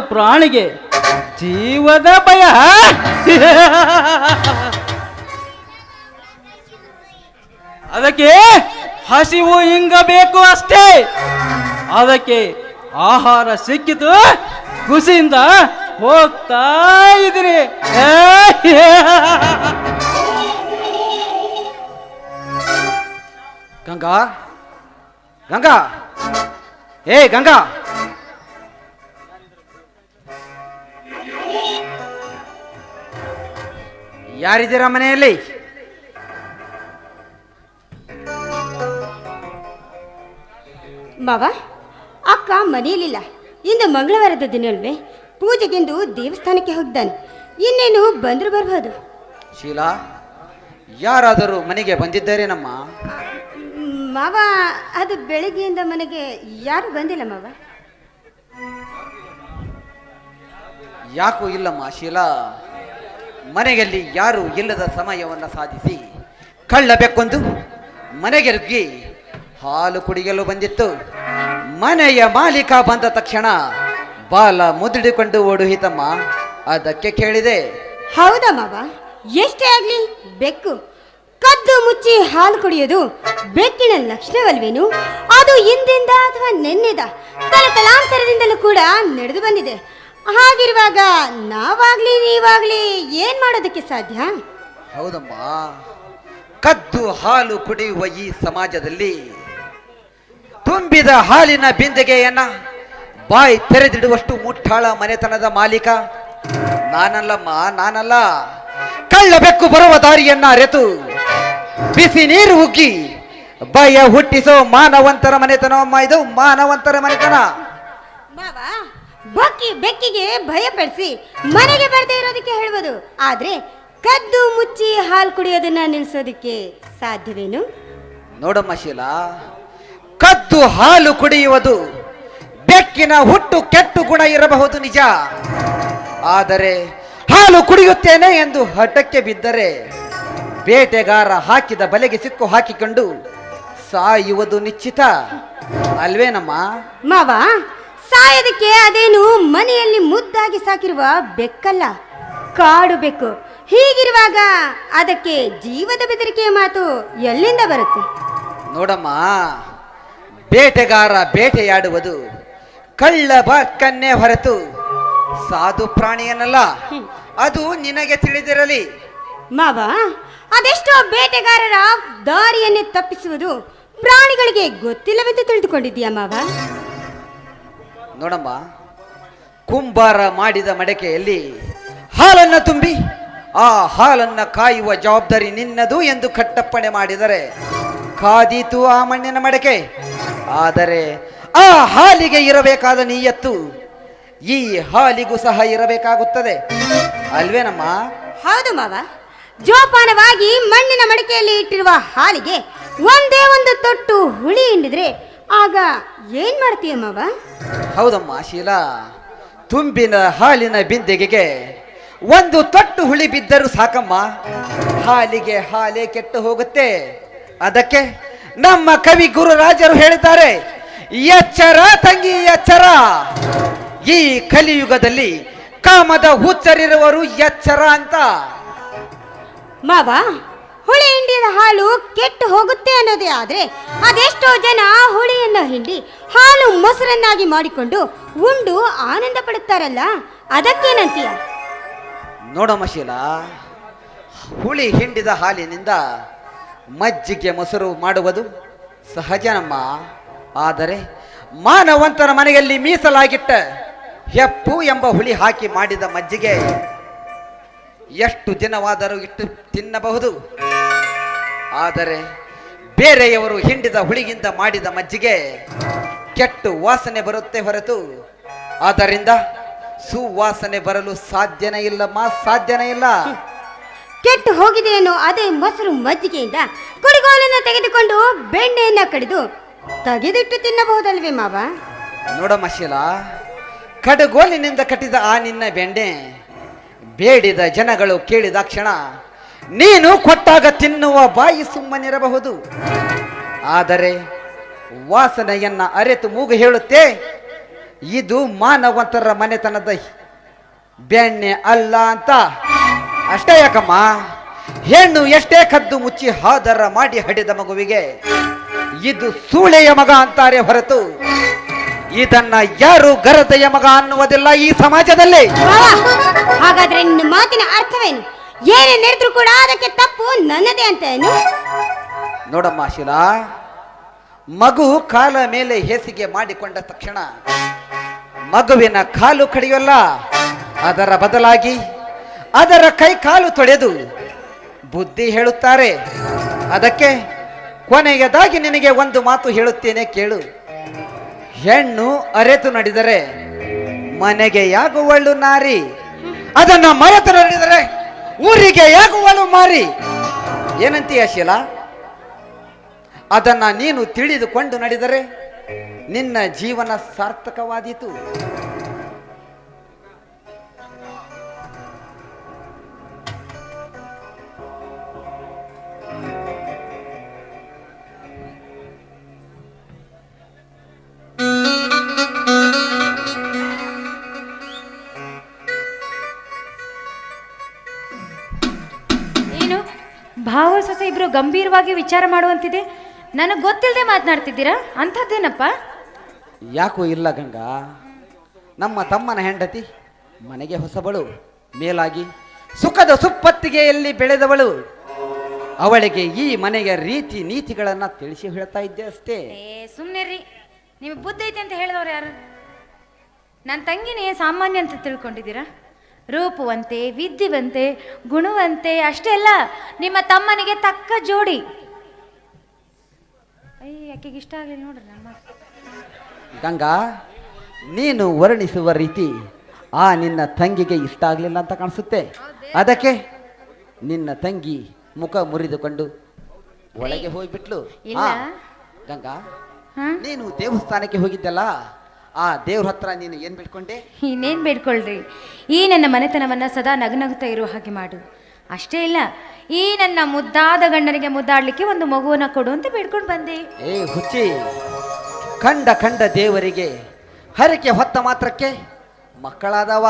ಪ್ರಾಣಿಗೆ ಜೀವದ ಭಯ. ಅದಕ್ಕೆ ಹಸಿವು ಹಿಂಗ ಬೇಕು ಅಷ್ಟೇ. ಅದಕ್ಕೆ ಆಹಾರ ಸಿಕ್ಕಿತು, ಖುಷಿಯಿಂದ ಹೋಗ್ತಾ ಇದ್ರಿ ಗಂಗಾ ಗಂಗಾ. ಏ, ಗಂಗಾ. ಯಾರಿದ್ದೀರಾ ಮನೆಯಲ್ಲಿ? ಮಾವ ಅಕ್ಕ ಮನೆಯಲ್ಲಿಲ್ಲ. ಇಂದು ಮಂಗಳವಾರದ ದಿನ ಅಲ್ವೇ ಪೂಜೆಗೆಂದು ದೇವಸ್ಥಾನಕ್ಕೆ ಹೋಗಿದ್ದಾನೆ ಇನ್ನೇನು ಬಂದ್ರು ಬರ್ಬೋದು. ಶೀಲಾ ಯಾರಾದರೂ ಮನೆಗೆ ಬಂದಿದ್ದಾರೇನಮ್ಮ ನಮ್ಮ? ಮಾವ ಅದು ಬೆಳಿಗ್ಗೆಯಿಂದ ಮನೆಗೆ ಯಾರು ಬಂದಿಲ್ಲ ಮಾವ. ಯಾಕೂ ಇಲ್ಲಮ್ಮ ಶೀಲಾ. ಮನೆಯಲ್ಲಿ ಯಾರು ಇಲ್ಲದ ಸಮಯವನ್ನು ಸಾಧಿಸಿ ಕಳ್ಳಬೇಕೊಂದು ಮನೆಗೆ ರುಗ್ಗಿ ಹಾಲು ಕುಡಿಯಲು ಬಂದಿತ್ತು. ಮನೆಯ ಮಾಲೀಕ ಬಂದ ತಕ್ಷಣ ಬಾಲ ಮುದುಡಿಕೊಂಡು ಓಡುಹಿತಮ್ಮ ಅದಕ್ಕೆ ಕೇಳಿದೆ. ಹೌದಾ ಮಾವ? ಎಷ್ಟೇ ಆಗ್ಲಿ, ಬೆಕ್ಕು. ಕದ್ದು ಮುಚ್ಚಿ ಹಾಲು ಕುಡಿಯೋದು ಬೆಕ್ಕಿನ ಲಕ್ಷಣವಲ್ವೇನು? ಅದು ಇಂದಿಂದ ಅಥವಾ ನೆನ್ನೆದ ತಲತಲಾಂತರದಿಂದಲೂ ಕೂಡ ನಡೆದು ಬಂದಿದೆ. ಹಾಗಿರುವಾಗ ನಾವಾಗ್ಲಿ ನೀವಾಗ್ಲಿ ಏನ್ ಮಾಡೋದಕ್ಕೆ ಸಾಧ್ಯ? ಹೌದಮ್ಮ. ಕದ್ದು ಹಾಲು ಕುಡಿಯುವ ಈ ಸಮಾಜದಲ್ಲಿ ತುಂಬಿದ ಹಾಲಿನ ಬಿಂದಿಗೆಯನ್ನ ಬಾಯಿ ತೆರೆದಿಡುವಷ್ಟು ಮುಟ್ಟಾಳ ಮನೆತನದ ಮಾಲೀಕ. ನಾನಲ್ಲಮ್ಮ ನಾನಲ್ಲ. ಕಳ್ಳ ಬೆಕ್ಕು ಬರುವ ದಾರಿಯನ್ನ ಅರೆತು ಬಿಸಿ ನೀರು ಉಗ್ಗಿ ಭಯ ಹುಟ್ಟಿಸೋ ಮಾನವಂತರ ಮನೆತನವಮ್ಮ ಇದು ಮಾನವಂತರ ಮನೆತನ. ಬಕ್ಕಿ ಬೆಕ್ಕಿಗೆ ಭಯಪಡಿಸಿ ಮನೆಗೆ ಬರದೇ ಇರೋದಕ್ಕೆ ಹೇಳ್ಬೋದು. ಆದ್ರೆ ಕದ್ದು ಮುಚ್ಚಿ ಹಾಲು ಕುಡಿಯೋದನ್ನ ನಿಲ್ಸೋದಕ್ಕೆ ಸಾಧ್ಯವೇನು? ನೋಡಮ್ಮ ಶೀಲಾ ಕದ್ದು ಹಾಲು ಕುಡಿಯುವುದು ಬೆಕ್ಕಿನ ಹುಟ್ಟು ಕೆಟ್ಟು ಗುಣ ಇರಬಹುದು ನಿಜ. ಆದರೆ ಹಾಲು ಕುಡಿಯುತ್ತೇನೆ ಎಂದು ಹಠಕ್ಕೆ ಬಿದ್ದರೆ ಬೇಟೆಗಾರ ಹಾಕಿದ ಬಲೆಗೆ ಸಿಕ್ಕು ಹಾಕಿಕೊಂಡು ಸಾಯುವುದು ನಿಶ್ಚಿತ. ಅಲ್ವೇನಮ್ಮ? ಮಾವ ಸಾಯೋದಕ್ಕೆ ಅದೇನು ಮನೆಯಲ್ಲಿ ಮುದ್ದಾಗಿ ಸಾಕಿರುವ ಬೆಕ್ಕಲ್ಲ? ಕಾಡು ಬೆಕ್ಕು. ಹೀಗಿರುವಾಗ ಅದಕ್ಕೆ ಜೀವದ ಬೆದರಿಕೆಯ ಮಾತು ಎಲ್ಲಿಂದ ಬರುತ್ತೆ? ನೋಡಮ್ಮ ಬೇಟೆಗಾರ ಬೇಟೆಯಾಡುವುದು ಕಳ್ಳ ಬಕ್ಕನ್ನೇ ಹೊರತು ಸಾಧು ಪ್ರಾಣಿಯನ್ನಲ್ಲ. ಅದು ನಿನಗೆ ತಿಳಿದಿರಲಿ. ಮಾವ ಅದೆಷ್ಟೋ ಬೇಟೆಗಾರರ ದಾರಿಯನ್ನೇ ತಪ್ಪಿಸುವುದು ಪ್ರಾಣಿಗಳಿಗೆ ಗೊತ್ತಿಲ್ಲವೆಂದು ತಿಳಿದುಕೊಂಡಿದ್ದೀಯಾ ಮಾವ? ನೋಡಮ್ಮ, ಕುಂಬಾರ ಮಾಡಿದ ಮಡಕೆಯಲ್ಲಿ ಹಾಲನ್ನ ತುಂಬಿ, ಆ ಹಾಲನ್ನ ಕಾಯುವ ಜವಾಬ್ದಾರಿ ನಿನ್ನದು ಎಂದು ಕಟ್ಟಪ್ಪಣೆ ಮಾಡಿದರೆ ಕಾದೀತು ಆ ಮಣ್ಣಿನ ಮಡಕೆ. ಆದರೆ ಆ ಹಾಲಿಗೆ ಇರಬೇಕಾದ ನೀಯತ್ತು ಈ ಹಾಲಿಗೂ ಸಹ ಇರಬೇಕಾಗುತ್ತದೆ. ಅಲ್ವೇನಮ್ಮ? ಹೌದು ಮಾವ. ಜೋಪಾನವಾಗಿ ಮಣ್ಣಿನ ಮಡಿಕೆಯಲ್ಲಿ ಇಟ್ಟಿರುವ ಹಾಲಿಗೆ ಒಂದೇ ಒಂದು ತೊಟ್ಟು ಹುಳಿ ಹಿಂಡಿದ್ರೆ ಆಗ ಏನ್ ಮಾಡ್ತೀಯ ಮಾವ ಹೌದಮ್ಮ ಶೀಲಾ. ತುಂಬಿನ ಹಾಲಿನ ಬಿಂದಿಗೆಗೆ ಒಂದು ತೊಟ್ಟು ಹುಳಿ ಬಿದ್ದರೂ ಸಾಕಮ್ಮ. ಹಾಲಿಗೆ ಹಾಲೇ ಕೆಟ್ಟು ಹೋಗುತ್ತೆ. ಅದಕ್ಕೆ ನಮ್ಮ ಕವಿ ಗುರುರಾಜರು ಹೇಳಿದ್ದಾರೆ ಎಚ್ಚರ ತಂಗಿ ಎಚ್ಚರ. ಈ ಕಲಿಯುಗದಲ್ಲಿ ಕಾಮದ ಹುಚ್ಚರಿರುವರು ಎಚ್ಚರ ಅಂತ. ಮಾವ ಹುಳಿ ಹಿಂಡಿದ ಹಾಲು ಕೆಟ್ಟು ಹೋಗುತ್ತೆ ಅನ್ನೋದೇ ಆದ್ರೆ ಅದೆಷ್ಟೋ ಜನ ಹುಳಿಯನ್ನು ಹಿಂಡಿ ಹಾಲು ಮೊಸರನ್ನಾಗಿ ಮಾಡಿಕೊಂಡು ಉಂಡು ಆನಂದ ಪಡುತ್ತಾರಲ್ಲ? ಅದಕ್ಕೇನಂತೀಯ? ನೋಡಮ್ಮ ಶೀಲಾ, ಹುಳಿ ಹಿಂಡಿದ ಹಾಲಿನಿಂದ ಮಜ್ಜಿಗೆ ಮೊಸರು ಮಾಡುವುದು ಸಹಜನಮ್ಮ. ಆದರೆ ಮಾನವಂತರ ಮನೆಯಲ್ಲಿ ಮೀಸಲಾಗಿಟ್ಟ ಹೆಪ್ಪು ಎಂಬ ಹುಳಿ ಹಾಕಿ ಮಾಡಿದ ಮಜ್ಜಿಗೆ ಎಷ್ಟು ದಿನವಾದರೂ ಇಟ್ಟು ತಿನ್ನಬಹುದು. ಆದರೆ ಬೇರೆಯವರು ಹಿಂಡಿದ ಹುಳಿಗಿಂತ ಮಾಡಿದ ಮಜ್ಜಿಗೆ ಕೆಟ್ಟು ವಾಸನೆ ಬರುತ್ತೆ ಹೊರತು. ಆದ್ದರಿಂದ ಸುವಾಸನೆ ಬರಲು ಸಾಧ್ಯನೇ ಇಲ್ಲಮ್ಮ ಸಾಧ್ಯನೇ ಇಲ್ಲ. ಕೆಟ್ಟು ಹೋಗಿದೆಯೇನೋ ಅದೇ ಮೊಸರು ಮಜ್ಜಿಗೆಯಿಂದ ಕುಡಿಗೋಲನ್ನ ತೆಗೆದುಕೊಂಡು ಬೆಣ್ಣೆಯನ್ನ ಕಡಿದು ತೆಗೆದಿಟ್ಟು ತಿನ್ನಬಹುದಲ್ವೇ ಮಾವ? ನೋಡಮ್ಮ ಶೀಲಾ ಕಡುಗೋಲಿನಿಂದ ಕಟ್ಟಿದ ಆ ನಿನ್ನ ಬೆಣ್ಣೆ ಬೇಡಿದ ಜನಗಳು ಕೇಳಿದ ಕ್ಷಣ ನೀನು ಕೊಟ್ಟಾಗ ತಿನ್ನುವ ಬಾಯಿ ಸುಮ್ಮನಿರಬಹುದು. ಆದರೆ ವಾಸನೆಯನ್ನ ಅರೆತು ಮೂಗು ಹೇಳುತ್ತೆ, ಇದು ಮಾನವಂತರ ಮನೆತನದ ಬೆಣ್ಣೆ ಅಲ್ಲ ಅಂತ. ಅಷ್ಟೇ ಯಾಕಮ್ಮ? ಹೆಣ್ಣು ಎಷ್ಟೇ ಕದ್ದು ಮುಚ್ಚಿ ಹಾದರ ಮಾಡಿ ಹಡಿದ ಮಗುವಿಗೆ ಇದು ಸೂಳೆಯ ಮಗ ಅಂತಾರೆ ಹೊರತು ಇದನ್ನ ಯಾರು ಗರತೆಯ ಮಗ ಅನ್ನುವುದಿಲ್ಲ ಈ ಸಮಾಜದಲ್ಲಿ. ಹಾಗಾದ್ರೆ ನಿನ್ನ ಮಾತಿನ ಅರ್ಥವೇನು? ಏನೇ ನಡೆದ್ರು ಕೂಡ ಅದಕ್ಕೆ ತಪ್ಪು ನನ್ನದೇ ಅಂತ ಏನು? ನೋಡಮ್ಮ ಶಿಲಾ, ಮಗು ಕಾಲ ಮೇಲೆ ಹೇಸಿಗೆ ಮಾಡಿಕೊಂಡ ತಕ್ಷಣ ಮಗುವಿನ ಕಾಲು ಕಡಿಯಲ್ಲ, ಅದರ ಬದಲಾಗಿ ಅದರ ಕೈ ಕಾಲು ತೊಳೆದು ಬುದ್ಧಿ ಹೇಳುತ್ತಾರೆ. ಅದಕ್ಕೆ ಕೊನೆಯದಾಗಿ ನಿನಗೆ ಒಂದು ಮಾತು ಹೇಳುತ್ತೇನೆ ಕೇಳು. ಹೆಣ್ಣು ಅರೆತು ನಡೆದರೆ ಮನೆಗೆ ಯಾಗುವಳ್ಳು ನಾರಿ? ಅದನ್ನ ಮರೆತು ನಡೆದರೆ ಊರಿಗೆ ಯಾಗುವಳು ಮಾರಿ? ಏನಂತೀಯ ಶೀಲಾ? ಅದನ್ನ ನೀನು ತಿಳಿದುಕೊಂಡು ನಡೆದರೆ ನಿನ್ನ ಜೀವನ ಸಾರ್ಥಕವಾದೀತು. ಗಂಭೀರವಾಗಿ ವಿಚಾರ ಮಾಡುವಂತಿದೆ. ನನಗೆ ಗೊತ್ತಿಲ್ಲದೆ ಮಾತನಾಡ್ತಿದ್ದೀರಾ? ಅಂಥದ್ದೇನಪ್ಪ? ಯಾಕೋ ಇಲ್ಲ ಗಂಗಾ. ನಮ್ಮ ತಮ್ಮನ ಹೆಂಡತಿ ಮನೆಗೆ ಹೊಸಬಳು ಮೇಲಾಗಿ ಸುಖದ ಸುಪ್ಪತ್ತಿಗೆಯಲ್ಲಿ ಬೆಳೆದವಳು. ಅವಳಿಗೆ ಈ ಮನೆಯ ರೀತಿ ನೀತಿಗಳನ್ನ ತಿಳಿಸಿ ಹೇಳ್ತಾ ಇದ್ದೆ ಅಷ್ಟೇ. ಸುಮ್ಮನೆ ರೀ ನಿಮಗೆ ಬುದ್ಧಿ ಐತೆ ಅಂತ ಹೇಳಿದವ್ರು ಯಾರು? ನನ್ನ ತಂಗಿನೇ ಸಾಮಾನ್ಯ ಅಂತ ತಿಳ್ಕೊಂಡಿದ್ದೀರಾ? ರೂಪವಂತೆ ವಿದ್ಯವಂತೆ ಗುಣವಂತೆ ಅಷ್ಟೇ ಅಲ್ಲ ನಿಮ್ಮ ತಮ್ಮನಿಗೆ ತಕ್ಕ ಜೋಡಿ. ಅಯ್ಯ ಇಷ್ಟ ಆಗಲಿಲ್ಲ ನೋಡ್ರಿ ನಮ್ಮ ಗಂಗಾ ನೀನು ವರ್ಣಿಸುವ ರೀತಿ ಆ ನಿನ್ನ ತಂಗಿಗೆ ಇಷ್ಟ ಆಗಲಿಲ್ಲ ಅಂತ ಕಾಣಿಸುತ್ತೆ. ಅದಕ್ಕೆ ನಿನ್ನ ತಂಗಿ ಮುಖ ಮುರಿದುಕೊಂಡು ಒಳಗೆ ಹೋಗಿಬಿಟ್ಲು. ಇಲ್ಲ. ಗಂಗಾ ನೀನು ದೇವಸ್ಥಾನಕ್ಕೆ ಹೋಗಿದ್ದಲ್ಲ? ಆ ದೇವ್ರ ಹತ್ರ ನೀನು ಏನ್ ಬೇಡ್ಕೊಂಡೆ? ಇನ್ನೇನು ಬೇಡ್ಕೊಳ್ರಿ. ಈ ನನ್ನ ಮನೆತನವನ್ನು ಸದಾ ನಗನಗುತ್ತಾ ಇರುವ ಹಾಗೆ ಮಾಡು. ಅಷ್ಟೇ ಇಲ್ಲ ಈ ನನ್ನ ಮುದ್ದಾದ ಗಂಡನಿಗೆ ಮುದ್ದಾಡ್ಲಿಕ್ಕೆ ಒಂದು ಮಗುವನ್ನ ಕೊಡು ಅಂತ ಬೇಡ್ಕೊಂಡು ಬಂದೆ. ಏ ಹುಚ್ಚಿ ಕಂಡ ಕಂಡ ದೇವರಿಗೆ ಹರಕೆ ಹೊತ್ತ ಮಾತ್ರಕ್ಕೆ ಮಕ್ಕಳಾದವ.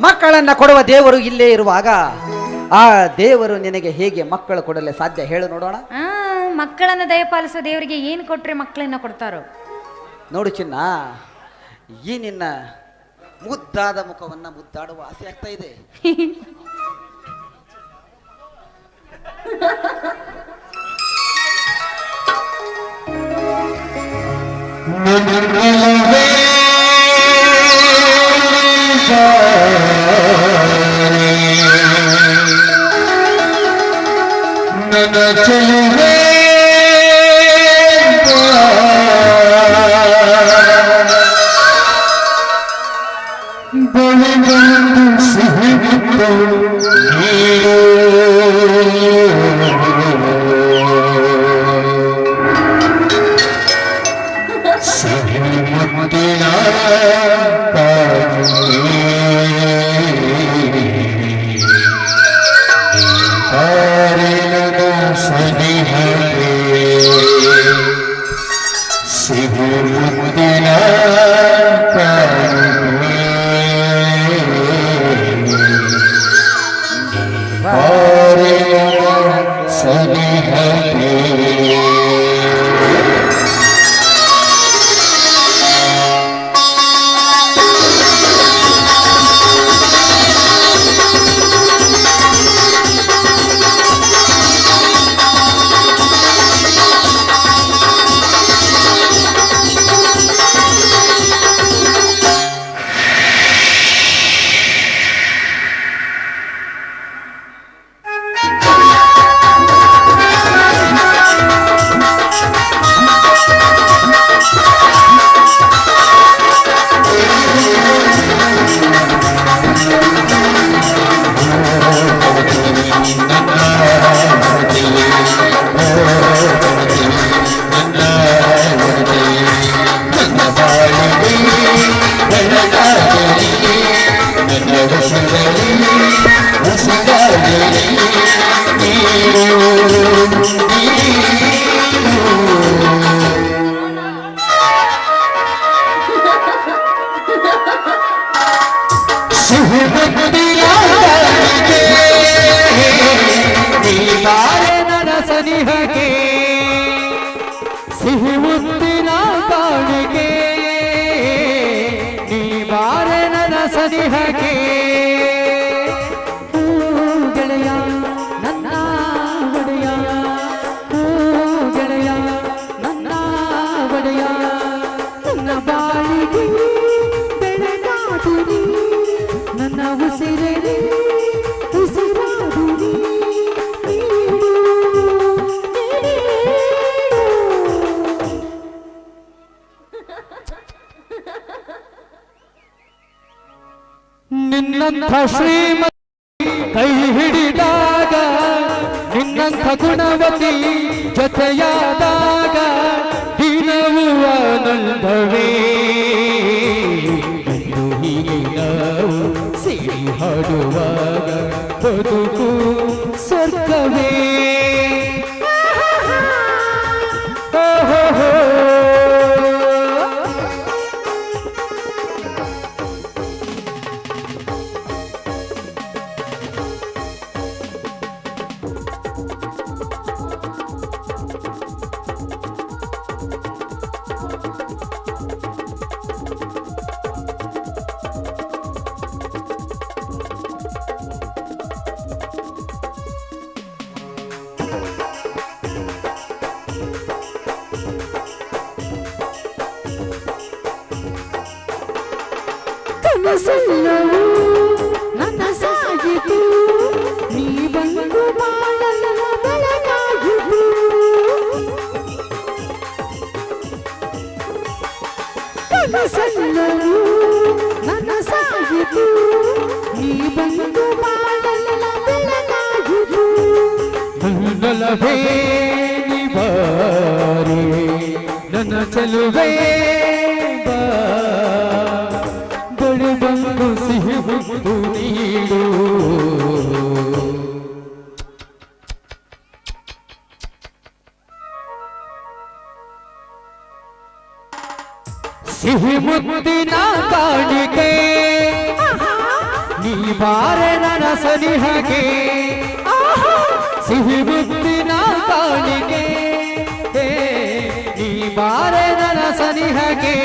ಮಕ್ಕಳನ್ನ ಕೊಡುವ ದೇವರು ಇಲ್ಲೇ ಇರುವಾಗ ಆ ದೇವರು ನಿನಗೆ ಹೇಗೆ ಮಕ್ಕಳು ಕೊಡಲು ಸಾಧ್ಯ ಹೇಳು ನೋಡೋಣ. ಆ ಮಕ್ಕಳನ್ನ ದಯಪಾಲಿಸೋ ದೇವರಿಗೆ ಏನು ಕೊಟ್ರೆ ಮಕ್ಕಳನ್ನ ಕೊಡ್ತಾರೋ? ನೋಡು ಚಿನ್ನ ಈ ನಿನ್ನ ಮುದ್ದಾದ ಮುಖವನ್ನ ಮುದ್ದಾಡುವ ಆಸೆ ಆಗ್ತಾ ಇದೆ. ನನ್ನ ಚಲಿವೆ Sahih Mutila Kaji ನಿನ್ನಂಥ ಶ್ರೀಮತಿ ಕೈ ಹಿಡಿದಾಗ ನಿನ್ನಂಥ ಗುಣವತಿ ಜೊತೆಯಾದಾಗ ದಿನವೂ ಆನಂದವೇ ನಾವು ಸಿರಿ ಹಾಡುವಾಗ ಬದುಕು ಸ್ವರ್ಗವೇ. ಕನಸೆಲ್ಲವೂ ನನ್ನ ಸಾಗಿತು ನೀ ಬಂದು ಬಾಳಲ್ಲ ಬೆಳಗಾಗಿತು ಕನಸೆಲ್ಲವೂ ನನ್ನ ಸಾಗಿತು ನೀ ಬಂದು ಬಾಳಲ್ಲ ಬೆಳಗಾಗಿತು ನನ್ನಲವೇ ನಿವಾರೆ ನನ್ನ ಚೆಲುವೆ ಸಿಹಿ ಮುತ್ತಿನ ಕಾಣಿಕೆ ನೀ ಬಾರೆ ನನ್ನ ಸನಿಹಗೆ ಸಿಹಿ ಮುತ್ತಿನ ಕಾಣಿಕೆ ಏ, ನೀ ಬಾರೆ ನನ್ನ ಸನಿಹಗೆ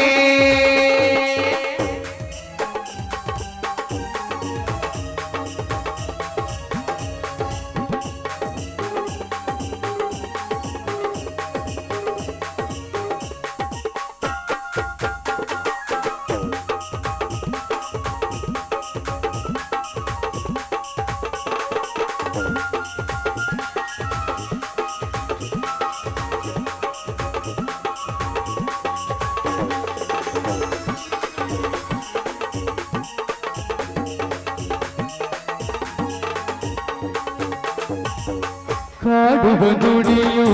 ಕಾಡುವ ನುಡಿಯು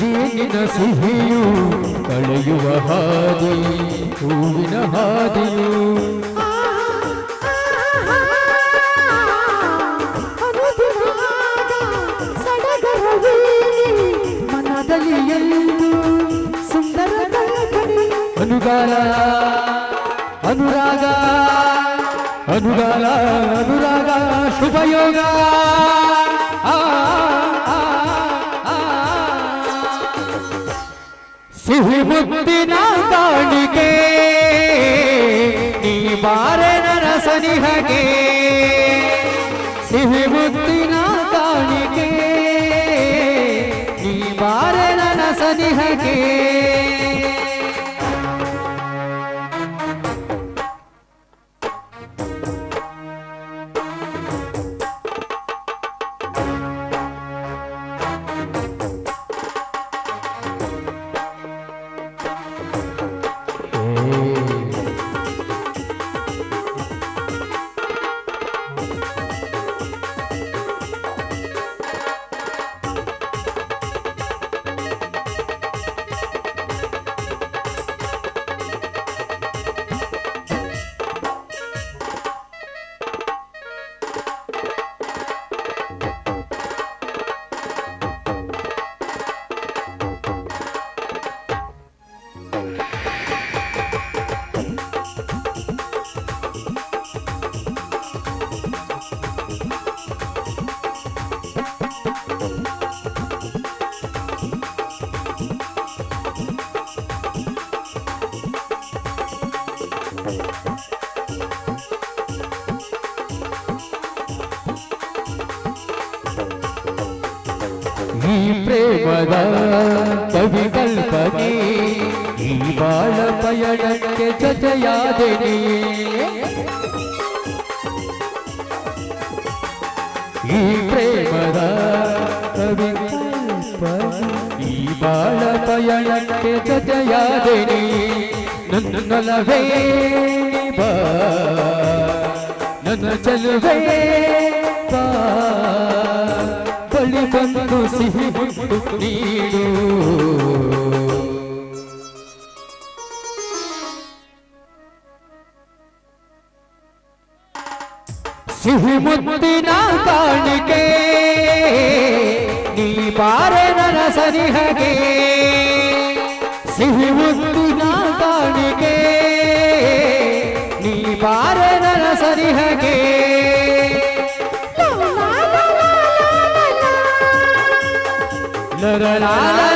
ಜೇನಿನ ಸಿಹಿಯು ಕಳೆಯುವ ಹಾದಿ ಹೂವಿನ ಹಾದಿಯು ಮನದಲ್ಲಿ ಎಂದು ಸುಂದರ ಕಲ್ಪನೆ ಅನುಗಾಲ ಅನುರಾಗ ಅನುಗಾಲ ಅನುರಾಗ ಶುಭಯೋಗ ಸಿಹಿ ಮುತ್ತಿನ ಕಾಣಿಕೆ ನೀ ಬಾರೆ ನನ್ನ ಬಾಳ ಪಯಣಕ್ಕೆ ಜೊತೆಯಾದೆನೆ ಈ ಪ್ರೇಮದ ಕವಿಕಲ್ಪನೆ ಈ ಬಾಳ ಪಯಣಕ್ಕೆ ಜೊತೆಯಾದೆನೆ ನನ್ನೊಲವೇ ಬಾ ನನ್ನ ಚೆಲುವೆ ಬಾ ಬಳಿ ಬಂದು ಸಿಹಿ ಮುಟ್ಟು ನೀಡು ಸಿಹಿ ಮುತ್ತಿನ ಕಾಣಿಕೆ ನೀ ಬಾರೆ ನನ್ನ ಸನಿಹಗೆ ಸಿಹಿ ಮುತ್ತಿನ ಕಾಣಿಕೆ ನೀ ಬಾರೆ ನನ್ನ ಸನಿಹಗೆ ಲರ ಲಾ ಲಾ